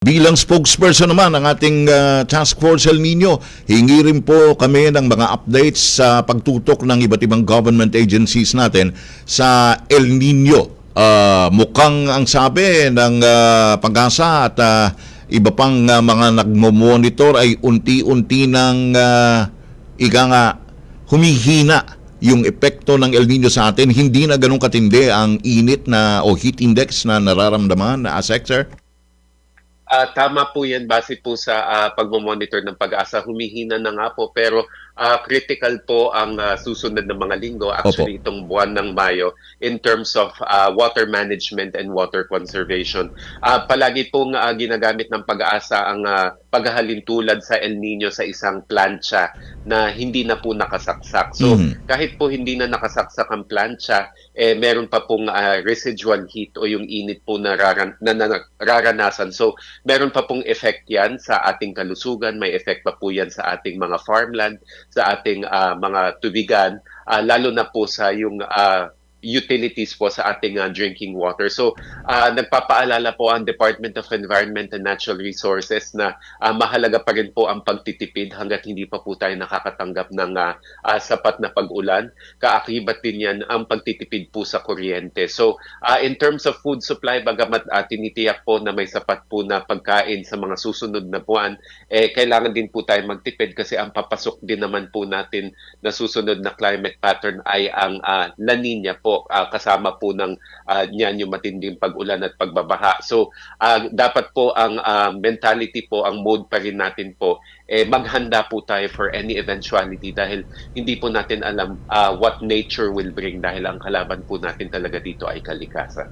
Bilang spokesperson naman ng ating ah, Task Force El Nino, hingi rin po kami ng mga updates sa pagtutok ng iba't ibang government agencies natin sa El Nino. Ah, mukhang ang sabi ng ah, pag-asa at ah, iba pang ah, mga nagmo-monitor ay unti-unti ng ah, ika nga humihina yung epekto ng El Nino sa atin. Hindi na ganun katindi ang init na o heat index na nararamdaman na ASEC, sir? Ah, tama po yan base po sa ah, pagmamonitor ng pag-asa. Humihina na nga po pero ah, critical po ang ah, susunod na mga linggo, actually itong buwan ng Mayo, in terms of ah, water management and water conservation. Ah, palagi pong ah, ginagamit ng pag-asa ang ah, paghahalin tulad sa El Nino sa isang plancha na hindi na po nakasaksak. So Mhm. kahit po hindi na nakasaksak ang plancha, eh, meron pa pong ah, residual heat o yung init po na, raran- na, na nararanasan. So meron pa pong effect yan sa ating kalusugan, may effect pa po yan sa ating mga farmland, sa ating ah, mga tubigan, ah, lalo na po sa yung ah, utilities po sa ating ah, drinking water. So, ah, nagpapaalala po ang Department of Environment and Natural Resources na ah, mahalaga pa rin po ang pagtitipid hanggat hindi pa po tayo nakakatanggap ng ah, ah, sapat na pag-ulan. Kaakibat din yan ang pagtitipid po sa kuryente. So, ah, in terms of food supply, bagamat ah, tinitiyak po na may sapat po na pagkain sa mga susunod na buwan, eh, kailangan din po tayo magtipid kasi ang papasok din naman po natin na susunod na climate pattern ay ang ah, La Nina po, ah, kasama po ng ah, niyan yung matinding pag-ulan at pagbabaha. So, ah, dapat po ang ah, mentality po, ang mode pa rin natin po, eh, maghanda po tayo for any eventuality dahil hindi po natin alam ah, what nature will bring dahil ang kalaban po natin talaga dito ay kalikasan.